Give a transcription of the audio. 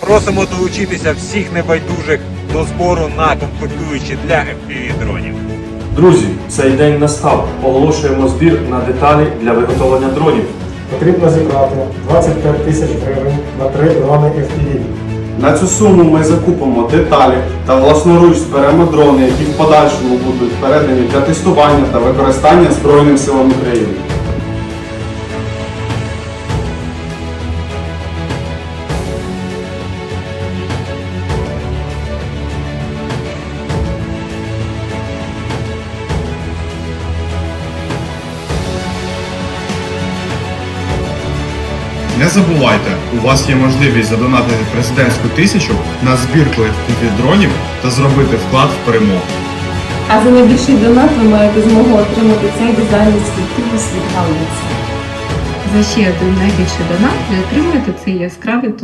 Просимо долучитися всіх небайдужих до збору на комплектуючі для FPV дронів. Друзі, цей день настав. Оголошуємо збір на деталі для виготовлення дронів. Потрібно зібрати 25 тисяч гривень на три дрони FPV. На цю суму ми закупимо деталі та власноруч зберемо дрони, які в подальшому будуть передані для тестування та використання Збройним силам України. Не забувайте, у вас є можливість задонатити президентську тисячу на збірку FPV дронів та зробити вклад в перемогу. А за найбільший донат ви маєте змогу отримати цей дизайнерський тубус від галиці. За ще один найбільший донат ви отримуєте цей яскравий тул.